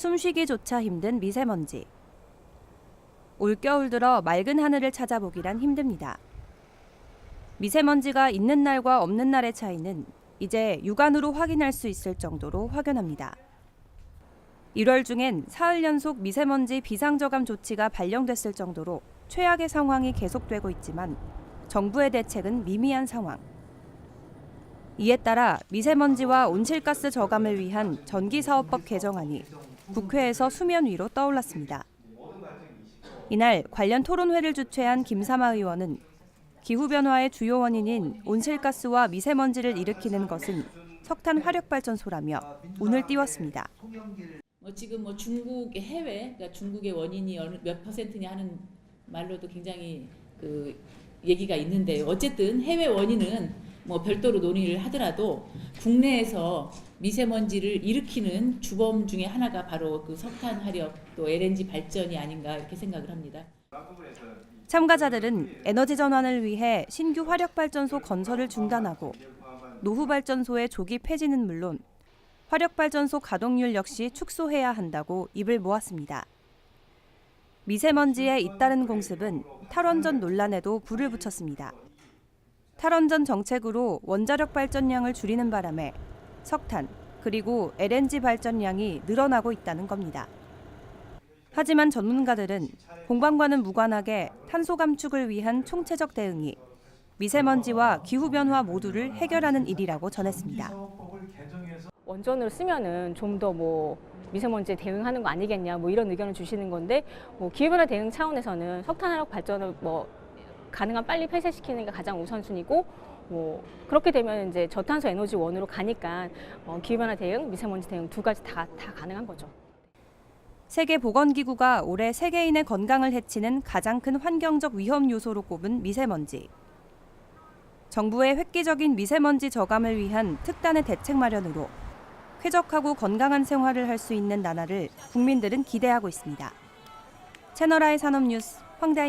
숨쉬기조차 힘든 미세먼지. 올겨울 들어 맑은 하늘을 찾아보기란 힘듭니다. 미세먼지가 있는 날과 없는 날의 차이는 이제 육안으로 확인할 수 있을 정도로 확연합니다. 1월 중엔 사흘 연속 미세먼지 비상저감 조치가 발령됐을 정도로 최악의 상황이 계속되고 있지만 정부의 대책은 미미한 상황. 이에 따라 미세먼지와 온실가스 저감을 위한 전기사업법 개정안이 국회에서 수면 위로 떠올랐습니다. 이날 관련 토론회를 주최한 김삼아 의원은 기후변화의 주요 원인인 온실가스와 미세먼지를 일으키는 것은 석탄 화력발전소라며 운을 띄웠습니다. 뭐 지금 뭐 중국의 해외, 그러니까 중국의 원인이 어느 몇 퍼센트냐 하는 말로도 굉장히 그 얘기가 있는데 어쨌든 해외 원인은 뭐 별도로 논의를 하더라도 국내에서 미세먼지를 일으키는 주범 중에 하나가 바로 그 석탄 화력 또 LNG 발전이 아닌가 이렇게 생각을 합니다. 참가자들은 에너지 전환을 위해 신규 화력 발전소 건설을 중단하고 노후 발전소의 조기 폐지는 물론 화력 발전소 가동률 역시 축소해야 한다고 입을 모았습니다. 미세먼지에 잇따른 공습은 탈원전 논란에도 불을 붙였습니다. 탈원전 정책으로 원자력 발전량을 줄이는 바람에 석탄 그리고 LNG 발전량이 늘어나고 있다는 겁니다. 하지만 전문가들은 공방과는 무관하게 탄소 감축을 위한 총체적 대응이 미세먼지와 기후변화 모두를 해결하는 일이라고 전했습니다. 원전으로 쓰면은 좀 더 뭐 미세먼지에 대응하는 거 아니겠냐 뭐 이런 의견을 주시는 건데 뭐 기후변화 대응 차원에서는 석탄화력 발전을 뭐 가능한 빨리 폐쇄시키는 게 가장 우선순위고 뭐 그렇게 되면 이제 저탄소 에너지 원으로 가니까 어, 기후변화 대응, 미세먼지 대응 두 가지 다 다 가능한 거죠. 세계보건기구가 올해 세계인의 건강을 해치는 가장 큰 환경적 위험 요소로 꼽은 미세먼지. 정부의 획기적인 미세먼지 저감을 위한 특단의 대책 마련으로 쾌적하고 건강한 생활을 할 수 있는 나라를 국민들은 기대하고 있습니다. 채널아의 산업뉴스 황다인